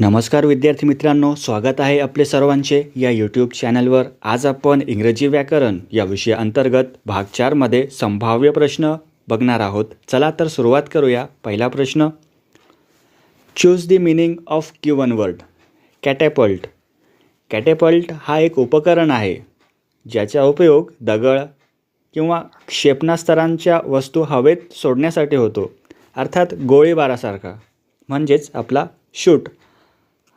नमस्कार विद्यार्थी मित्रांनो स्वागत आहे आपले सर्वांचे या यूट्यूब चॅनलवर आज आपण इंग्रजी व्याकरण या विषयाअंतर्गत भाग चारमध्ये संभाव्य प्रश्न बघणार आहोत. चला तर सुरुवात करूया. पहिला प्रश्न choose the meaning of given word catapult catapult हा एक उपकरण आहे ज्याचा उपयोग दगड किंवा क्षेपणास्त्रांच्या वस्तू हवेत सोडण्यासाठी होतो अर्थात गोळीबारासारखा म्हणजेच आपला शूट.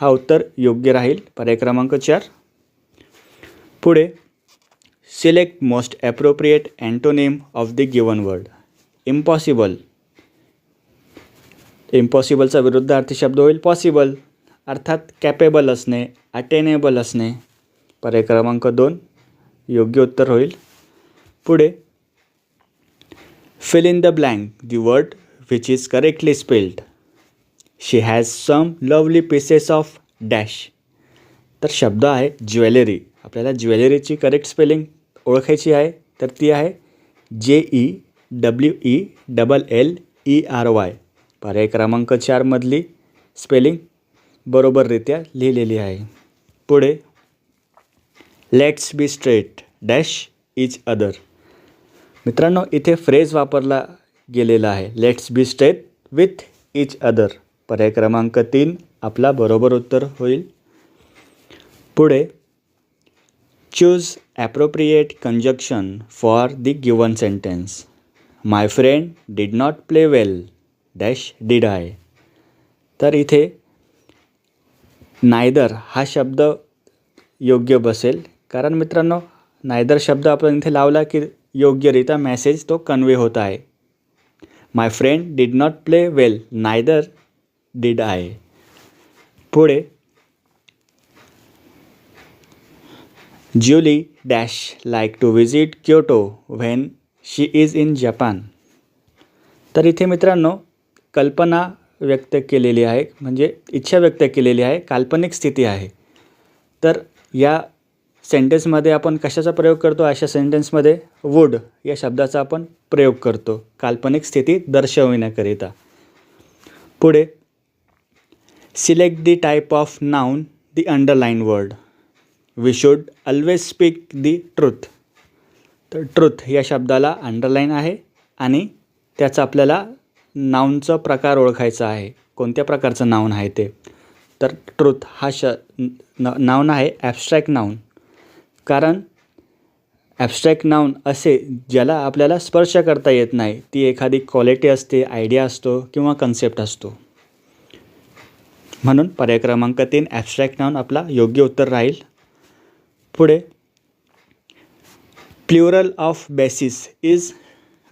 हा उत्तर योग्य राहील. पर्याय क्रमांक चार. पुढे select most appropriate antonym of the given word impossible इम्पॉसिबलचा विरुद्धार्थी शब्द होईल. पॉसिबल अर्थात कॅपेबल असणे अटेनेबल असणे. पर्याय क्रमांक दोन. योग्य उत्तर होईल. पुढे fill in the blank the word which is correctly spelled she has some lovely pieces of dash तर शब्द आहे ज्वेलरी. आपल्याला ज्वेलरीची करेक्ट स्पेलिंग ओळखायची आहे तर ती आहे J E W E double L E R Y पर्याय क्रमांक चारमधली स्पेलिंग बरोबररित्या लिहिलेली आहे. पुढे let's be straight dash each other मित्रांनो इथे फ्रेज वापरला गेलेला आहे. Let's be straight with each other पर्याय क्रमांक तीन आपला बरोबर उत्तर होईल. पुढे choose appropriate conjunction for the given sentence my friend did not play well dash did I तर इथे नायदर हा शब्द योग्य बसेल. कारण मित्रांनो नायदर शब्द आपण इथे लावला की योग्यरित्या मेसेज तो कन्वे होत आहे. My friend did not play well neither did I पुढे. Julie dash like to visit Kyoto when she is in Japan तर इथे मित्रांनो कल्पना व्यक्त केलेली आहे म्हणजे इच्छा व्यक्त केलेली आहे काल्पनिक स्थिती आहे. तर या सेंटेन्समध्ये आपण कशाचा प्रयोग करतो? अशा सेंटेन्समध्ये वूड या शब्दाचा आपण प्रयोग करतो काल्पनिक स्थिती दर्शविण्याकरिता. पुढे. Select the type of noun the underline word we should always speak the truth तर ट्रूथ या शब्दाला अंडरलाईन आहे आणि त्याचा आपल्याला नाऊनचा प्रकार ओळखायचा आहे. कोणत्या प्रकारचं नाऊन आहे ते? तर ट्रूथ हा श न नाऊन आहे ॲबस्ट्रॅक्ट नाऊन कारण ॲबस्ट्रॅक्ट नाऊन असे ज्याला आपल्याला स्पर्श करता येत नाही. ती एखादी क्वालिटी असते आयडिया असतो किंवा कन्सेप्ट असतो. म्हणून पर्याय क्रमांक तीन ॲबस्ट्रॅक्ट नाऊन आपला योग्य उत्तर राहील. पुढे plural of basis is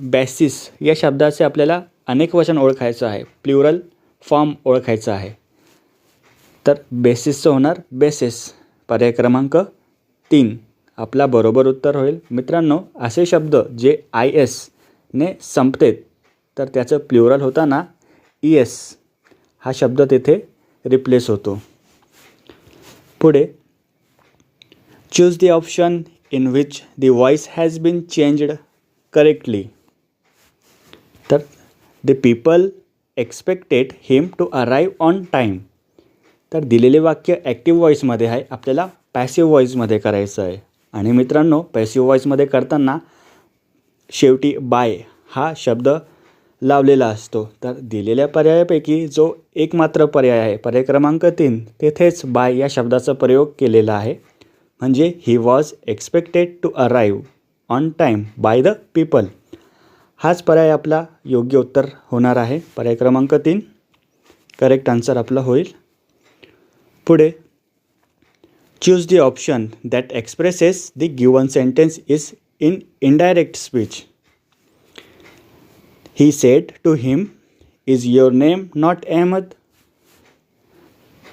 basis या शब्दाचे आपल्याला अनेक वचन ओळखायचं आहे. प्ल्युरल फॉर्म ओळखायचं आहे. तर बेसिसचं होणार बेसिस पर्याय क्रमांक तीन. आपला बरोबर उत्तर होईल. मित्रांनो असे शब्द जे आय एसने संपतेत तर त्याचं प्ल्युरल होताना ई एस हा शब्द तिथे रिप्लेस होतो. पुढे choose the option in which the voice has been changed correctly तर the people expected him to arrive on time तर दिलेले वाक्य ॲक्टिव्ह व्हॉईसमध्ये आहे आपल्याला पॅसिव्ह व्हॉईसमध्ये करायचं आहे. आणि मित्रांनो पॅसिव्ह व्हॉईसमध्ये करताना शेवटी बाय हा शब्द लावलेला असतो. तर दिलेल्या पर्यायापैकी जो एकमात्र पर्याय आहे पर्याय क्रमांक तीन तेथेच बाय या शब्दाचा प्रयोग केलेला आहे. म्हणजे he was expected to arrive on time by the people हाच पर्याय आपला योग्य उत्तर होणार आहे. पर्याय क्रमांक तीन. करेक्ट आन्सर आपला होईल. पुढे. Choose the option that expresses the given sentence is in indirect speech he said to him is your name not Ahmed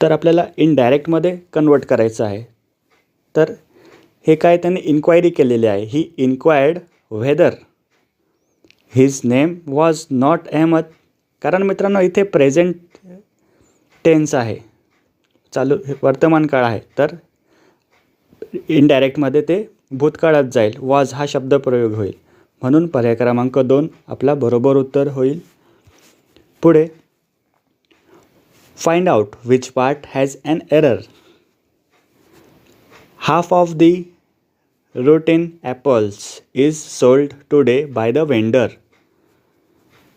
तर आपल्याला इनडायरेक्टमध्ये कन्वर्ट करायचं आहे. तर हे काय त्यांनी इन्क्वायरी केलेली आहे? He inquired whether his name was not Ahmad कारण मित्रांनो इथे प्रेझेंट टेन्स आहे. चालू वर्तमान काळ आहे. तर इनडायरेक्टमध्ये ते भूतकाळात जाईल. वॉज हा शब्द प्रयोग होईल. म्हणून पर्याय क्रमांक दोन आपला बरोबर उत्तर होईल. पुढे find out which part has an error half of the rotten apples is sold today by the vendor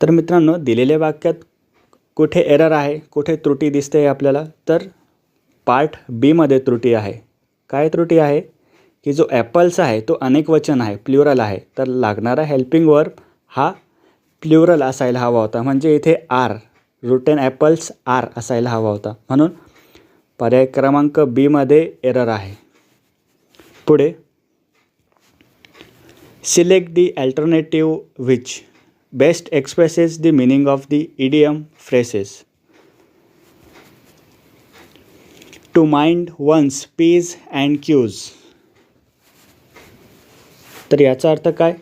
तर मित्रांनो दिलेल्या वाक्यात कुठे एरर आहे कुठे त्रुटी दिसते आपल्याला तर पार्ट बीमध्ये त्रुटी आहे. काय त्रुटी आहे? की जो ॲपल्स आहे तो अनेक वचन आहे प्ल्युरल आहे. तर लागणारा हेल्पिंग वर्ब हा प्ल्युरल असायला हवा होता. म्हणजे इथे आर रुटेन ॲपल्स आर असायला हवा होता. म्हणून पर्याय क्रमांक बीमध्ये एरर आहे. पुढे select the alternative which best expresses the meaning of the idiom phrases to mind one's Ps and Qs तर याचा अर्थ काय?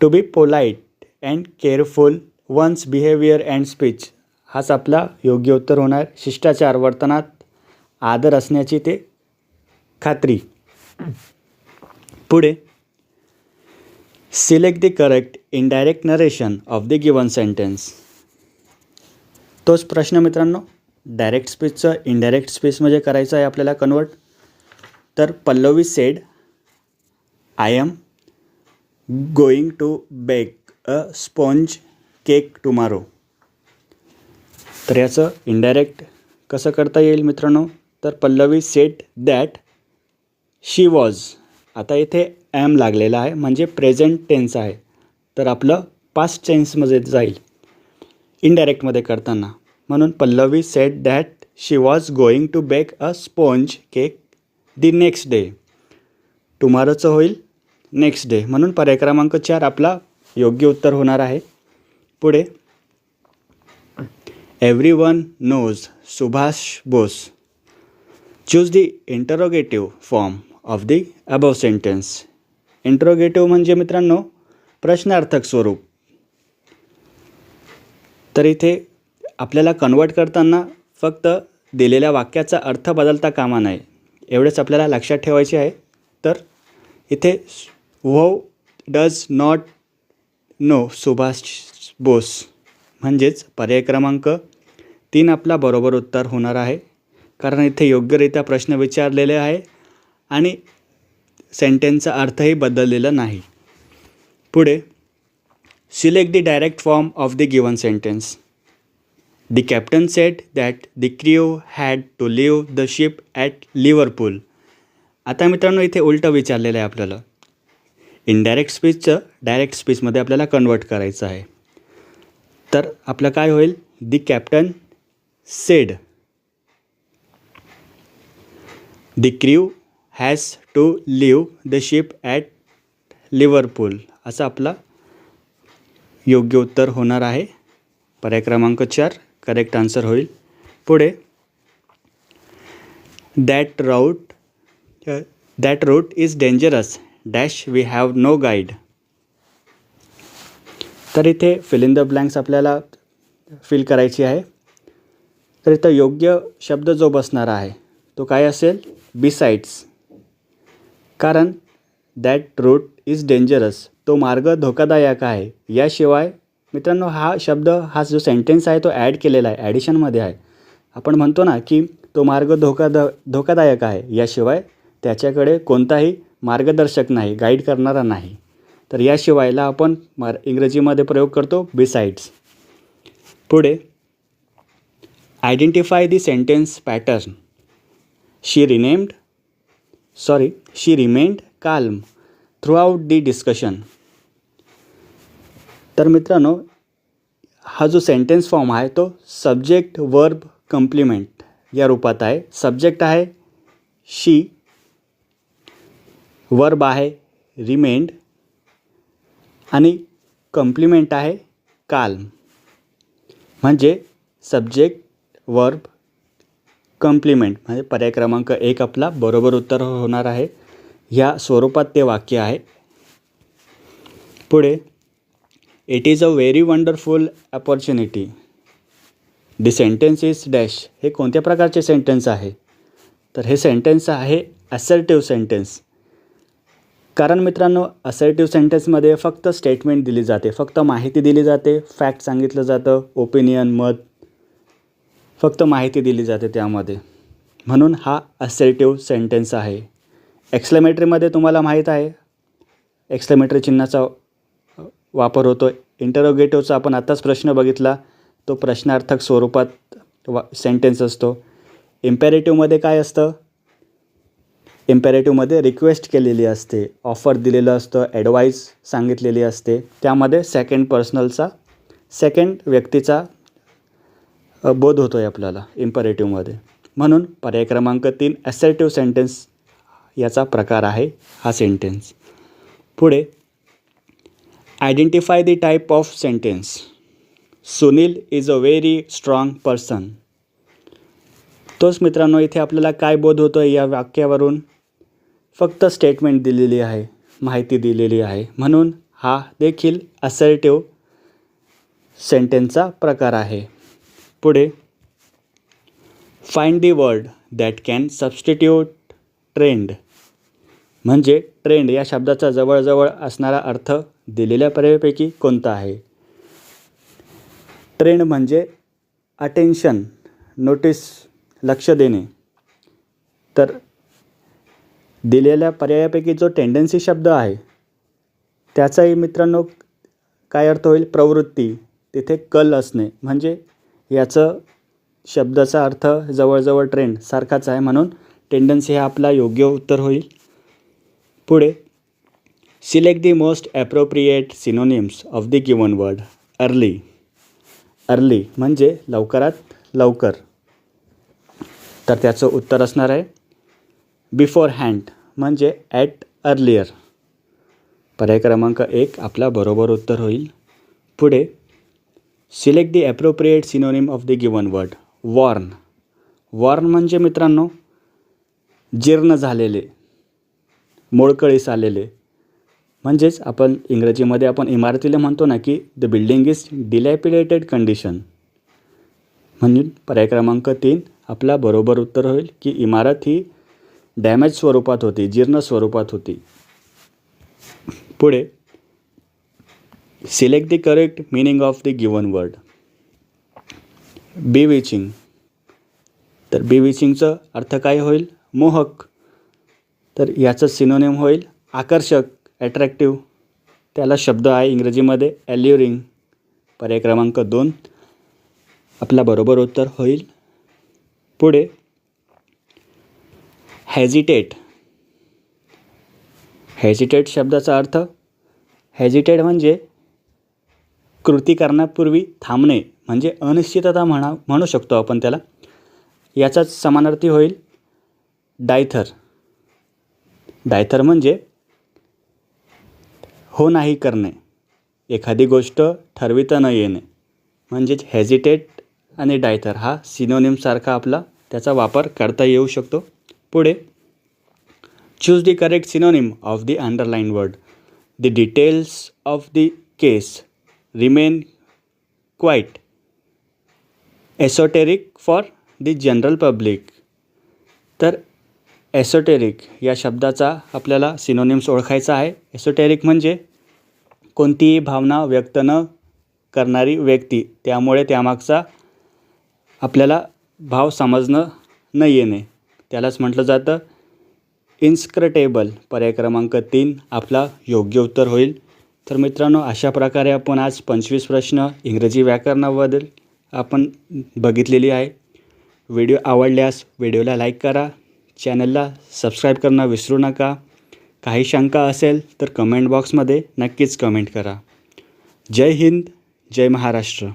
To be polite and careful one's behaviour and speech हाच आपला योग्य उत्तर होणार. शिष्टाचार वर्तनात आदर असण्याची ते खात्री. पुढे. Select the correct indirect narration of the given sentence तोच प्रश्न मित्रांनो डायरेक्ट स्पीचचं इनडायरेक्ट स्पीचमध्ये करायचं आहे आपल्याला कन्वर्ट तर Pallavi said I am going to bake a sponge cake tomorrow तर याचं इनडायरेक्ट कसं करता येईल मित्रांनो? तर Pallavi said that she was आता इथे ॲम लागलेला आहे म्हणजे प्रेझेंट टेन्स आहे. तर आपलं पास्ट टेन्समध्ये जाईल. इनडायरेक्टमध्ये करताना. म्हणून Pallavi said that she was going to bake a sponge cake the next day टुमारोचं होईल नेक्स्ट डे. म्हणून पर्याय क्रमांक चार आपला योग्य उत्तर होणार आहे. पुढे. Everyone knows Subhash Bose choose the interrogative form of the above sentence interrogative म्हणजे मित्रांनो प्रश्नार्थक स्वरूप. तर इथे आपल्याला कन्वर्ट करताना फक्त दिलेल्या वाक्याचा अर्थ बदलता कामा नये. एवढेच आपल्याला लक्षात ठेवायचे आहे. तर इथे who does not know Subhash Bose म्हणजेच पर्याय क्रमांक तीन आपला बरोबर उत्तर होणार आहे. कारण इथे योग्यरित्या प्रश्न विचारलेले आहे आणि सेंटेन्सचा अर्थही बदललेला नाही. पुढे select the direct form of the given sentence the captain said that the crew had to leave the ship at Liverpool आता मित्रांनो इथे उलटं विचारलेलं आहे आपल्याला. इनडायरेक्ट स्पीचचं डायरेक्ट स्पीचमध्ये आपल्याला कन्वर्ट करायचं आहे. तर आपलं काय होईल? The captain said the crew has to leave the ship at Liverpool असं आपला योग्य उत्तर होणार आहे. पर्याय क्रमांक चार करेक्ट आन्सर होईल. पुढे that route that route is dangerous dash we have no guide. तर इथे फिल इन द ब्लँक्स आपल्याला फिल करायची आहे. तर इथं योग्य शब्द जो बसणार आहे तो काय असेल? बिसाइड्स कारण दॅट रूट इज डेंजरस तो मार्ग धोकादायक आहे. याशिवाय मित्रांनो हा शब्द हा जो सेंटेन्स आहे तो ॲड केलेला आहे ॲडिशनमध्ये आहे. आपण म्हणतो ना की तो मार्ग धोकादा धोकादायक आहे. याशिवाय त्याच्याकडे कोणताही मार्गदर्शक नाही गाईड करणारा नाही. तर याशिवायला आपण मार इंग्रजीमध्ये प्रयोग करतो बिसाइड्स पुढे identify the sentence pattern she renamed sorry she remained calm throughout the discussion तर मित्रांनो हा जो सेंटेन्स फॉर्म आहे तो सब्जेक्ट वर्ब कम्प्लिमेंट या रूपात आहे. सब्जेक्ट आहे शी वर्ब आहे रिमेंड आणि कम्प्लिमेंट आहे काल्म म्हणजे सब्जेक्ट वर्ब कम्प्लिमेंट म्हणजे पर्याय क्रमांक एक आपला बरोबर उत्तर होणार आहे. ह्या स्वरूपात ते वाक्य आहे. पुढे it is a very wonderful opportunity the sentence is dash हे कोणत्या प्रकारचे सेंटेन्स आहे? तर हे सेंटेन्स आहे असर्टिव्ह सेंटेन्स कारण मित्रांनो असर्टिव्ह सेंटेन्समध्ये फक्त स्टेटमेंट दिली जाते. फक्त माहिती दिली जाते. फॅक्ट सांगितलं जातं. ओपिनियन मत फक्त माहिती दिली जाते त्यामध्ये. म्हणून हा असर्टिव्ह सेंटेन्स आहे. एक्सलेमेटरीमध्ये तुम्हाला माहीत आहे. एक्सलेमेटरी चिन्हाचा वापर होतो. इंटरोगेटिव्हचा आपण आत्ताच प्रश्न बघितला. तो प्रश्नार्थक स्वरूपात वा सेंटेन्स असतो. इम्पॅरेटिव्हमध्ये काय असतं? इम्पॅरेटिव्हमध्ये रिक्वेस्ट केलेली असते. ऑफर दिलेलं असतं ॲडवाईस सांगितलेली असते. त्यामध्ये सेकंड पर्सनलचा सेकंड व्यक्तीचा बोध होतो आहे आपल्याला इम्परेटिव्हमध्ये म्हणून पर्याय क्रमांक तीन ॲसर्टिव्ह सेंटेन्स याचा प्रकार आहे हा सेंटेन्स पुढे identify the type of sentence Sunil is a very strong person तोच मित्रांनो इथे आपल्याला काय बोध होतो आहे या वाक्यावरून? फक्त स्टेटमेंट दिलेली आहे माहिती दिलेली आहे. म्हणून हा देखील असर्टिव्ह सेंटेन्सचा प्रकार आहे. पुढे find the word that can substitute trend म्हणजे ट्रेंड या शब्दाचा जवळजवळ असणारा अर्थ दिलेल्या पर्यायापैकी कोणता आहे? ट्रेंड म्हणजे अटेन्शन नोटीस लक्ष देणे. तर दिलेल्या पर्यायापैकी जो टेंडन्सी शब्द आहे त्याचाही मित्रांनो काय अर्थ होईल? प्रवृत्ती. तिथे कल असणे. म्हणजे याचं शब्दाचा अर्थ जवळजवळ ट्रेंड सारखाच आहे म्हणून टेंडन्सी हा आपला योग्य उत्तर होईल. पुढे select the most appropriate synonyms of the given word early early म्हणजे लवकरात लवकर. तर त्याचं उत्तर असणार आहे बिफोर हँड म्हणजे ॲट अर्लियर पर्याय क्रमांक एक आपला बरोबर उत्तर होईल. पुढे select the appropriate synonym of the given word worn worn म्हणजे मित्रांनो जीर्ण झालेले मोळकळीस आलेले. म्हणजेच आपण इंग्रजीमध्ये आपण इमारतीला म्हणतो ना की the building is dilapidated condition म्हणजे पर्याय क्रमांक तीन आपला बरोबर उत्तर होईल की इमारत ही डॅमेज स्वरूपात होती जीर्ण स्वरूपात होती. पुढे select the correct meaning of the given word bewitching तर बी विचिंगचं अर्थ काय होईल? मोहक. तर याचं सिनोनेम होईल आकर्षक ॲट्रॅक्टिव्ह त्याला शब्द आहे इंग्रजीमध्ये ॲल्युरिंग पर्याय क्रमांक दोन. आपला बरोबर उत्तर होईल. पुढे हॅजिटेट. हॅजिटेट शब्दाचा अर्थ हॅजिटेट म्हणजे कृती करण्यापूर्वी थांबणे म्हणजे अनिश्चितता म्हणा म्हणू शकतो आपण त्याला. याचाच समानार्थी होईल डायथर. डायथर म्हणजे हो नाही करणे एखादी गोष्ट ठरविता न येणे. म्हणजेच हॅजिटेट आणि डायथर हा सिनोनिमसारखा आपला त्याचा वापर करता येऊ शकतो. पुढे. Choose the correct synonym of the underline word the details of the case remain quite esoteric for the general public तर एसोटेरिक या शब्दाचा आपल्याला सिनोनिम्स ओळखायचा आहे. एसोटेरिक म्हणजे कोणतीही भावना व्यक्त न करणारी व्यक्ती. त्यामुळे त्यामागचा आपल्याला भाव समजणं न येणे. त्यालाच म्हटलं जातं. इन्स्क्रटेबल पर्याय क्रमांक तीन आपला योग्य उत्तर होईल. तर मित्रांनो अशा प्रकारे आपण आज पंचवीस प्रश्न इंग्रजी व्याकरणाबद्दल आपण बघितलेली आहे. व्हिडिओ आवडल्यास व्हिडिओला लाईक करा. चॅनलला सबस्क्राईब करणं विसरू नका. काही शंका असेल तर कमेंट बॉक्समध्ये नक्कीच कमेंट करा. जय हिंद जय महाराष्ट्र.